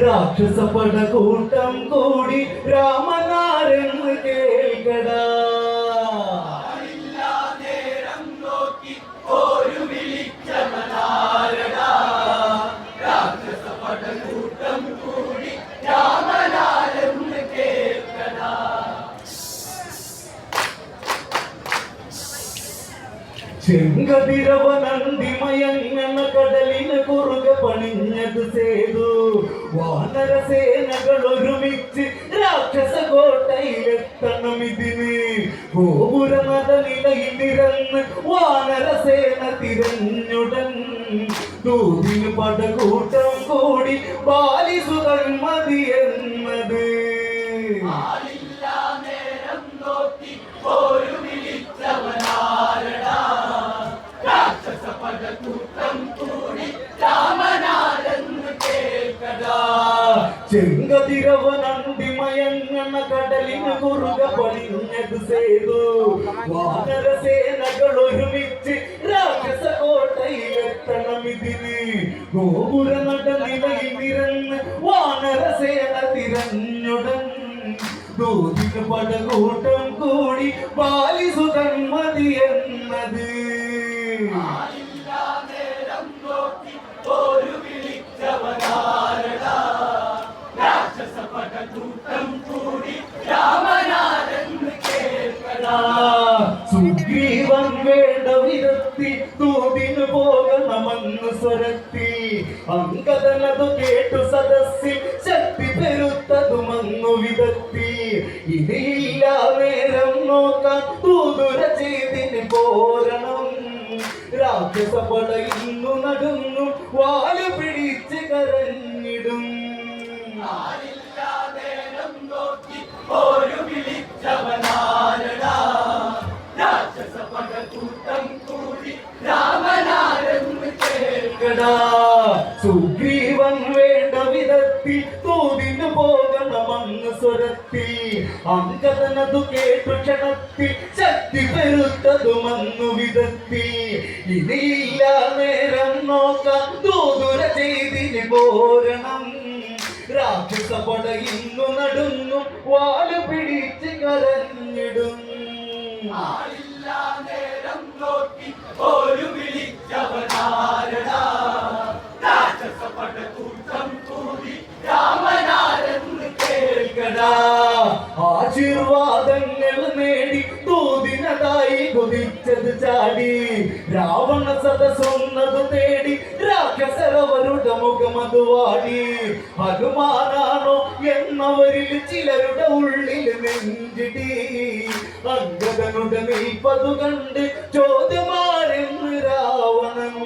രാക്ഷസ പടകൂട്ടം കൂടി രാമനാരെന്ന് കേൾക്കടാ ചെങ്കതിരവനന്തിമയങ്ങണ കടലിന് കുറുകെ പണിഞ്ഞത് സേതു. വാനരസേനകൾ ഒരുമിച്ച് രാക്ഷസ കോട്ടയിലെത്തണം ഇതിന്. ഗോപുര നിലയിലിരന്ന് വാനര സേന തിരഞ്ഞുടൻ. ദൂതിന് പടകൂട്ടം കൂടി ബാലിസുതൻ ചെങ്കതിരവനന്തിമയങ്ങണ കടലിന് കുറുക പണിഞ്ഞത് സേതു വാനരസേനകൾ ഒരുമിച്ച് രാക്ഷസ കോട്ടയിലെത്തണം ഇതിന് ഗോപുര നടനിലയിൽ നിരന്ന് വാനരസേന തിരഞ്ഞുടൻ. ദൂതിന് പടകൂട്ടം കൂടി ബാലിസുതൻ മതി എന്നത് സുഗ്രീവൻ വേണ്ട വിധത്തിൽ തൂതിനു പോകണമെന്ന് സ്വരത്തി അങ്കദനതു കേട്ടു സദസ്സിൽ ശക്തി പെരുത്തതുമന്നു വിധത്തി ഇനിയില്ല നേരം നോക്കാൻ തൂതുര ചെയ്തിന് പോരണം. രാജ്യസഭ ഇന്നു നടന്നു വാൽ പിടിച്ച് സ്വരത്തിൽ അങ്കതനതു കേട്ടു ക്ഷണത്തിൽ ശക്തി പെരുത്തതുമന്നു വിധത്തിൽ. ഇനിയില്ല നേരം നോക്കാം. ദൂതുര ചെയ്തിന് പോരണം. രാക്ഷസ പടയുന്നു നടുന്നു. വാൽ പിടിച്ച് കരഞ്ഞിടും കേൾക്കടാ രാവണ സദസ്സൊന്നത് തേടി രാക്ഷസരവരുടെ മുഖമത് വാടി. ഹനുമാനാണോ എന്നവരിൽ ചിലരുടെ ഉള്ളിൽ നെഞ്ചിടി. അങ്കദനുടെ നീപ്പതു കണ്ട് ചോദ്യമാരെന്ന് രാവണൻ.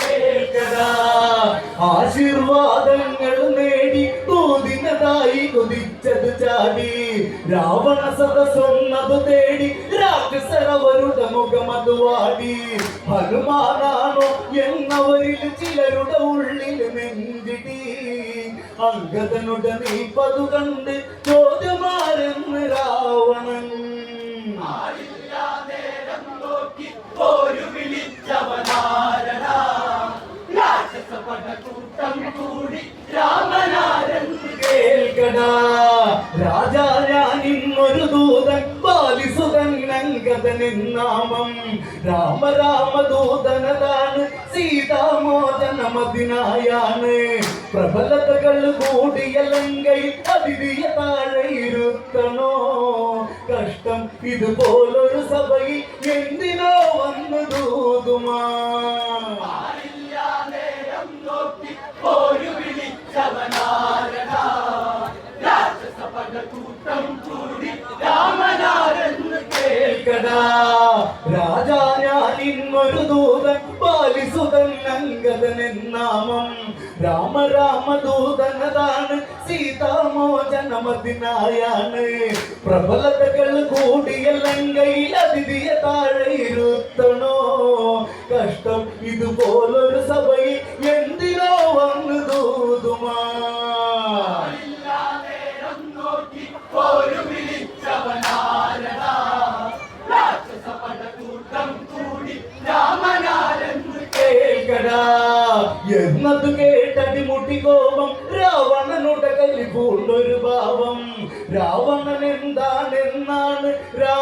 കേൾക്കടാ. ആശീർവാദങ്ങൾ നേടി കൊതിനതായി കുതിച്ചത് ചാടി. രാവണ സദസ്സൊന്നത് തേടി രാക്ഷസരവരുടെ മുഖമത് വാടി. ഹനുമാനാണോ എന്നവരിൽ ചിലരുടെ ഉള്ളിൽ നെഞ്ചിടി. അങ്കതനുടെ നീ പതു കണ്ട് ചോദ്യമാരെന്ന് രാവണൻ കേൾക്കടാ രാജാ ഞാൻ ഇന്നൊരു ദൂതൻ ബാലിസുതൻ അങ്കദൻ നാമം. രാമ രാമ ദൂതനതാണ് സീതാമോചനമതിനായാണ്. പ്രബലതകൾ കൂടിയ ലങ്കയിൽ അതിഥിയ താഴെയിരുത്തണോ കഷ്ടം ഇതുപോലൊരു സഭയിൽ എന്തിനോ വന്നു ദൂതുമാ കേൾക്കടാ. രാജാ ഞാൻ ഇന്നൊരു ദൂതൻ പാലിസുതൻ അങ്കദൻ നാമം രാമ രാമ ദൂതനതാണ് സീതാമോചനമതിനായാണ്. പ്രബലതകൾ കൂടിയ ലങ്കയിൽ അതിഥിയ താഴെ ഇരുത്തണോ? കഷ്ടം ഇതുപോലൊരു സഭയിൽ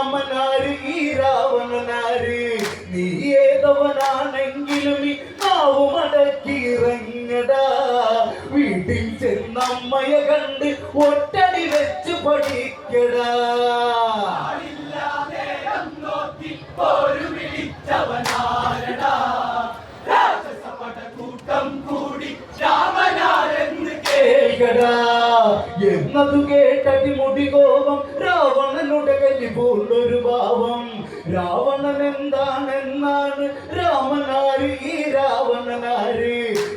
രാമനാര് ഈ രാവണനാര്? നീ ഏതവനാണെങ്കിലും ഈ നാവ് മടക്കിറങ്ങടാ വീട്ടിൽ ചെന്നമ്മയെ കണ്ട് ഒറ്റടി വെച്ച് പഠിക്കടാ. കൂടി എന്നതു കേട്ടടി മുടി കോപം പൂണ്ടൊരു ഭാവം. രാവണൻ എന്താണെന്നാണ് രാമനാര്? ഈ രാവണനാര്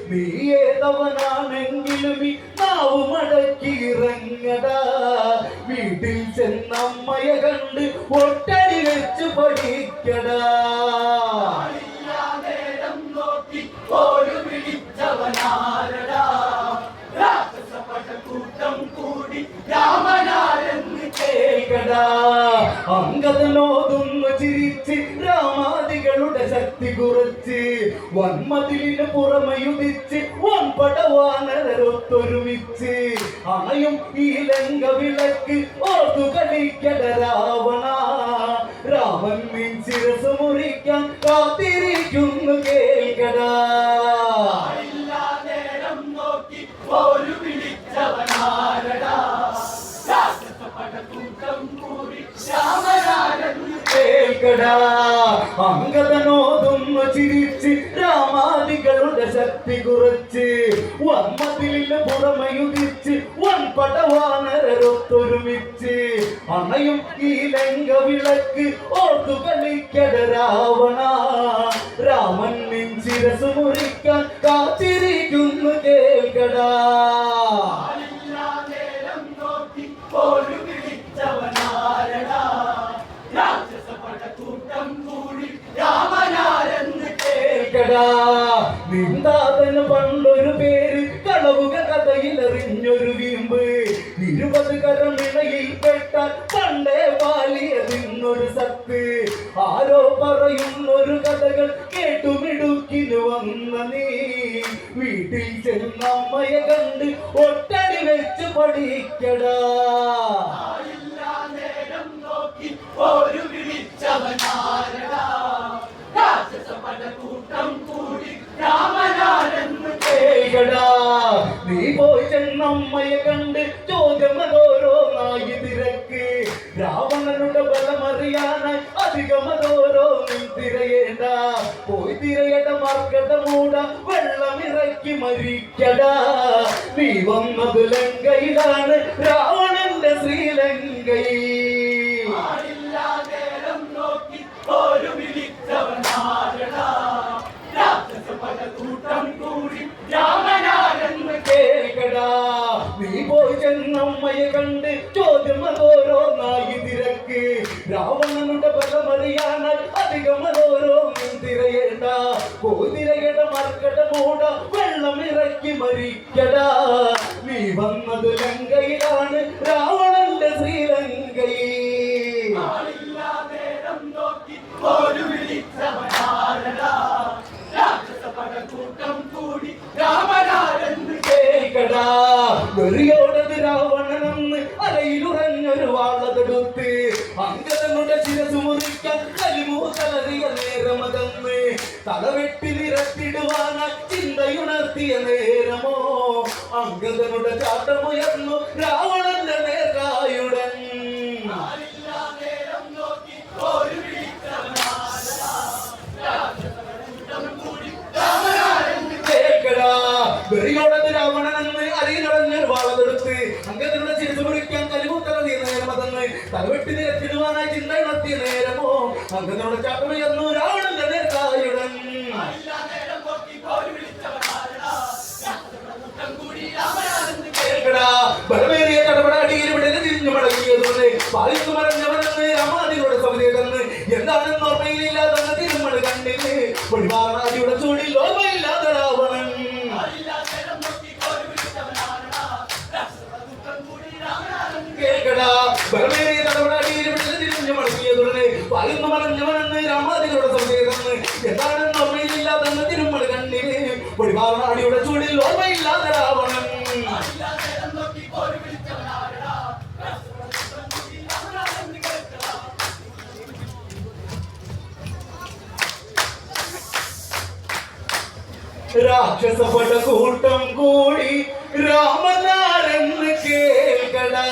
നീ ഏതവനാണെങ്കിലും ഈ നാവ് മടക്കി വീട്ടിൽ ചെന്നമ്മയെ കണ്ട് ഒട്ടടി വെച്ച് പഠിക്കടാ. കേൾക്കടാ അങ്കദനോതൊന്നു ചിരിച്ച് രാമാദികളുടെ ശക്തി കുറച്ച് വന്മതിലിന് പുറമയുദിച്ച് വൻപടവാനരൊത്തൊരുമിച്ച് അണയും ഈ ലങ്ക വിളക്ക് ഓർത്തു രാവണ. രാമൻ ശിരസ് മുറിക്കാൻ കാത്തിരിക്കുന്നു അങ്കദനോതൊന്നു ചിരിച്ച് രാമാദികളുടെ ശക്തി കുറച്ച്. വന്മതിലിന് പുറമയുദിച്ച് വൻപടവാനരൊത്തൊരുമിച്ച് അണയും ഈ വിളക്ക് ഓർത്തു കളിക്കട രാവണ. നിന്ദാതന് പണ്ടൊരു പേര് കളവുക കഥയിൽ എറിഞ്ഞൊരു വീമ്പ്. ഇരുപത് കരമിണയിൽ പെട്ടാൽ പണ്ടേ പാലിയതിന്നൊരു സത്ത്. ആരോ പറയുന്നൊരു കഥകൾ കേട്ടുമിടുക്കിന് വന്ന നീ. വീട്ടിൽ ചെന്നമ്മയെ കണ്ട് ഒട്ടടി വെച്ച് പഠിക്കടാ. കേൾക്കടാ നീ പോയി ചെന്നമ്മയെ കണ്ട് ചോദ്യമതോരോന്നായി തിരക്ക്. രാവണനുടെ ബലമറിയാനായി അധികമതോരോ നീ തിരയേണ്ട. പോയി തിരയട മർക്കട മൂട വെള്ളമിറക്കി മരിക്കടാ. നീ വന്നത് ലങ്കയിലാണ് രാവണന്റെ ശ്രീലങ്കയിൽ. തിരയട മർക്കട മൂട വെള്ളം ഇറക്കി മരിക്കടാ. നീ വന്നത് ലങ്കയിലാണ് രാവണന്റെ ശ്രീലങ്കയിൽ. കേൾക്കടാ വെറിയോടത് രാവണനെന്ന് അങ്കദനുടെ ചാട്ടമുയർന്നു രാവണന്റെ നേതായുടൻ. ബലമേറിയ കടപടാടിയിൽ വിടൽ തിരിഞ്ഞു മടങ്ങിയതുകൊണ്ട് പാലിച്ചു രാക്ഷസപട കൂട്ടം കൂടി രാമനാരെന്ന് കേൾക്കടാ.